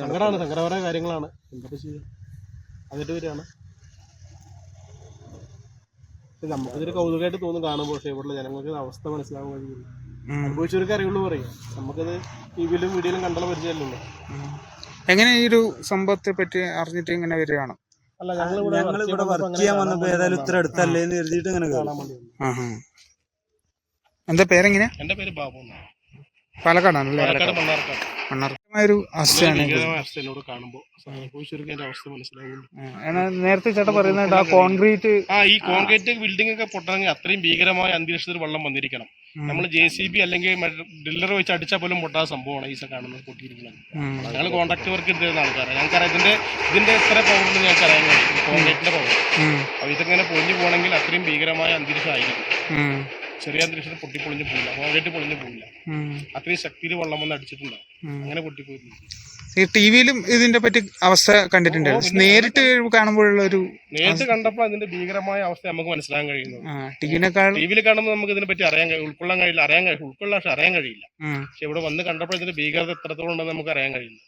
സങ്കടമാണ് സങ്കടപരമായ കാര്യങ്ങളാണ്. എന്തൊക്കെ ചെയ്യാം? അതിട്ട് വരികയാണ് നമുക്കിതൊരു കൗതുകമായിട്ട് തോന്നും കാണുമ്പോൾ പക്ഷേ ഇവിടെയുള്ള ജനങ്ങൾക്ക് അവസ്ഥ മനസ്സിലാവാൻ കഴിയില്ല. അനുഭവിച്ചവർക്ക് അറിയുള്ളൂ പറയും. നമുക്കത് ടി വിയിലും വീഡിയോയിലും കണ്ടുള്ള പരിചയമല്ലോ എങ്ങനെ ഈ ഒരു സംഭവത്തെ പറ്റി അറിഞ്ഞിട്ട് ഇങ്ങനെ വരികയാണ്? അല്ല ഞങ്ങൾ ഞങ്ങൾ ഇവിടെ വർക്ക് ചെയ്യാൻ വന്നപ്പോ ഏതായാലും ഇത്ര അടുത്തല്ലേ എന്ന് കരുതിയിട്ട് ഇങ്ങനെ. എന്താ പേരെങ്ങനെയാ? എന്റെ പേര് ബാബു. പാലക്കാടാണല്ലേ? പാലക്കാട് മണ്ണാർക്കാട് മണ്ണാർക്കാട്. ഒരു അവസ്ഥയാണ് കാണുമ്പോൾ അവസ്ഥ നേരത്തെ ചേട്ടൻ പറയുന്നത് ആ കോൺക്രീറ്റ് ആ ഈ കോൺക്രീറ്റ് ബിൽഡിംഗ് ഒക്കെ പൊട്ടണമെങ്കിൽ അത്രയും ഭീകരമായ അന്തരീക്ഷത്തിൽ വെള്ളം വന്നിരിക്കണം. നമ്മൾ ജെ സി ബി അല്ലെങ്കിൽ ഡ്രില്ലർ വെച്ച് അടിച്ചാൽ പോലും പൊട്ടാത്ത സംഭവമാണ് ഈ കാണുന്നത് പൊട്ടിയിരിക്കുന്നത്. ഞങ്ങൾ കോൺട്രാക്ട് വർക്ക് എടുത്തിരുന്ന ആൾക്കാരാണ് ഞങ്ങൾക്കറിയാം ഇതിന്റെ ഇതിന്റെ എത്ര പവർ ഉണ്ടെന്ന് ഞങ്ങൾക്ക് അറിയാൻ കഴിയും കോൺക്രീറ്റിന്റെ പവർ. അപ്പൊ ഇതിങ്ങനെ പൊളിഞ്ഞു പോകണമെങ്കിൽ അത്രയും ഭീകരമായ അന്തരീക്ഷം ആയിരിക്കും. ഉം. ചെറിയ അന്തരീക്ഷത്തിൽ പൊട്ടി പൊളിഞ്ഞു പോകില്ല പൊളിഞ്ഞ് പൊളിഞ്ഞു പോയില്ല. അത്രയും ശക്തിയിൽ വെള്ളം വന്ന് അടിച്ചിട്ടുണ്ടാവും. അങ്ങനെ പൊട്ടിപ്പോയില്ല ഈ ടി വിയിലും ഇതിന്റെ പറ്റി അവസ്ഥ കണ്ടിട്ടുണ്ട്. നേരിട്ട് കാണുമ്പോഴുള്ള ഒരു നേരിട്ട് കണ്ടപ്പോൾ അതിന്റെ ഭീകരമായ അവസ്ഥ നമുക്ക് മനസ്സിലാക്കാൻ കഴിയുന്നു. ടി ടിവിയിൽ കാണുമ്പോൾ നമുക്ക് ഇതിനെ പറ്റി അറിയാൻ കഴിയും. ഉൾക്കൊള്ളാൻ കഴിയില്ല അറിയാൻ കഴിയും ഉൾക്കൊള്ളാൻ പക്ഷെ അറിയാൻ കഴിയില്ല. പക്ഷെ ഇവിടെ വന്ന് കണ്ടപ്പോൾ ഇതിന്റെ ഭീകരത എത്രത്തോളം ഉണ്ടെന്ന് നമുക്ക് അറിയാൻ കഴിയില്ല.